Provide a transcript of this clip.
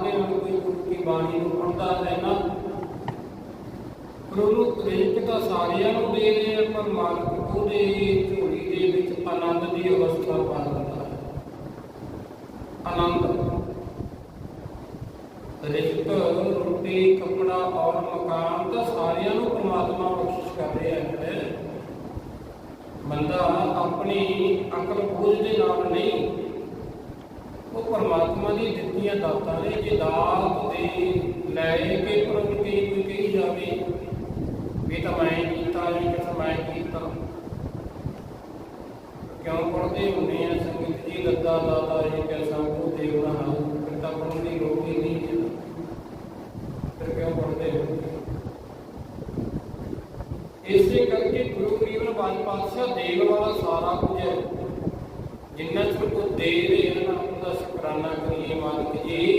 ਦੇ ਨਾਲ ਕੋਈ ਗੁਰੂ ਕੀ ਬਾਣੀ ਨੂੰ ਪੜਦਾ ਹੈ ਨਾ ਪ੍ਰਭੂ ਰਿਜ਼ਕ ਤਾਂ ਸਾਰਿਆਂ ਨੂੰ ਦੇ ਰਿਹਾ, ਪਰ ਮਾਲਕ ਉਹਦੇ ਝੋਲੀ ਦੇ ਵਿੱਚ ਆਨੰਦ ਦੀ ਅਵਸਥਾ ਪਾ ਦਿੰਦਾ ਹੈ। ਆਨੰਦ। ਰਿਜ਼ਕ ਰੋਟੀ, ਕੱਪੜਾ ਔਰ ਮਕਾਨ ਤਾਂ ਸਾਰਿਆਂ ਨੂੰ ਪ੍ਰਮਾਤਮਾ ਬਖਸ਼ਿਸ਼ ਕਰ ਰਿਹਾ ਹੈ। ਬੰਦਾ ਆਪਣੀ ਅਕਲ ਬੋਝ ਦੇ ਨਾਲ ਉਹ ਪਰਮਾਤਮਾ ਦੀ ਦਿੱਤੀਆਂ ਦਾਤਾਂ ਨੇ, ਜੇ ਦਾਤ ਦੇ ਲੈ ਕੇ ਪ੍ਰਭੂ ਕੀ ਕਹੀ ਜਾਵੇ, ਵੀ ਤਾਂ ਮੈਂ ਕੀਤਾ ਇਹ ਤਾਂ ਮੈਂ ਕੀਤਾ। ਕਿਉਂ ਪੜਦੇ ਹੁੰਦੇ ਆ ਸੰਗਤ ਜੀ, ਲੱਗਾ ਦਾਤਾ ਇਹ ਕੈਸਾ ਉਹ ਦੇਵਨਾ ਹਾਂ ਫਿਰ ਤਾਂ ਪੜਨ ਦੀ ਲੋੜ ਹੀ ਨਹੀਂ ਫਿਰ ਕਿਉਂ ਪੜਦੇ ਹੋ ਇਸੇ ਕਰਕੇ ਗੁਰੂ ਗਰੀਬ ਨਵਾਜ ਪਾਤਸ਼ਾਹ ਦੇਣ ਵਾਲਾ ਸਾਰਾ ਸ਼ੁਕਰ ਦੇ ਦੇ ਨਾ ਸ਼ੁਕਰਾਨਾ ਕਰੀਏ ਮਾਲਕ ਜੀ।